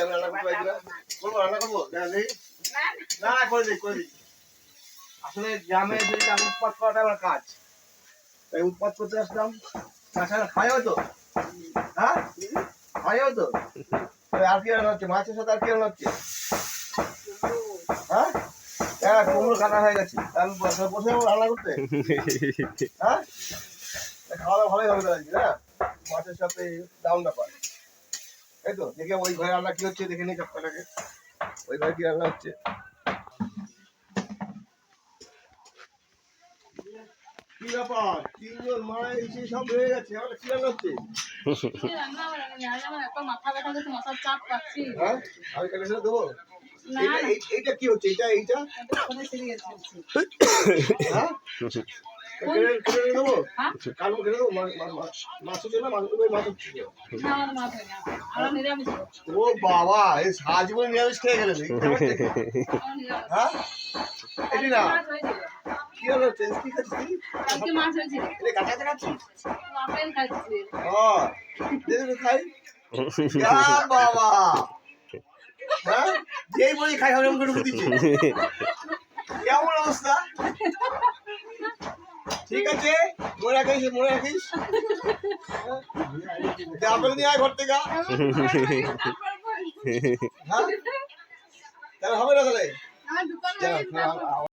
রান্না করব রান্না দেখা, দেখি। না না, করে আসলে গ্রামে যদি আমি উৎপাত করাটা আমার কাজ। তাই উৎপাত করতে আসলাম। তাছাড়া খাই হতো হ্যাঁ? খাই হতো আর কি রান্না মাছের সাথে আর কি রান্না হচ্ছে? হ্যাঁ? হ্যাঁ কুমড়ো কাটা হয়ে গেছে। আমি বসে যাব রান্না করতে। হ্যাঁ? খাওয়া দাওয়া ভালোই হবে তো আজকে না মাছের সাথে ডাউনটা পায় এই তো? দেখে ওই ঘরে রান্না কি হচ্ছে? দেখে নিই চপ্পাটাকে ওই ঘরে কি রান্না হচ্ছে? কি ব্যাপার? তিনজন মা এসে সব হয়ে গেছে। আমার কি রান্না হচ্ছে? রান্না আমার আজ আমার এত মাথা ব্যথা হচ্ছে মাথার চাপ পাচ্ছি। হ্যাঁ? আমি কেটে দেবো? এইটা এইটা কি হচ্ছে? এটা এইটা ও বাবা এই সাজীবন নিরামিষ খেয়ে গেলে হ্যাঁ? এটি না। কি হলো কি খাচ্ছিস কালকে মাছ হয়েছিল। এটা কাঁচা কাঁচা খাচ্ছিস? আপেল খাচ্ছি। ও দে দে খাই। বাবা। হ্যাঁ? যেই বলি খাই করে ঢুকে কেমন অবস্থা? ঠিক আছে মনে রাখিস মনে রাখিস? হ্যাঁ? আপেল নিয়ে আয় ঘর থেকে। হ্যাঁ? তাহলে হবে না তাহলে?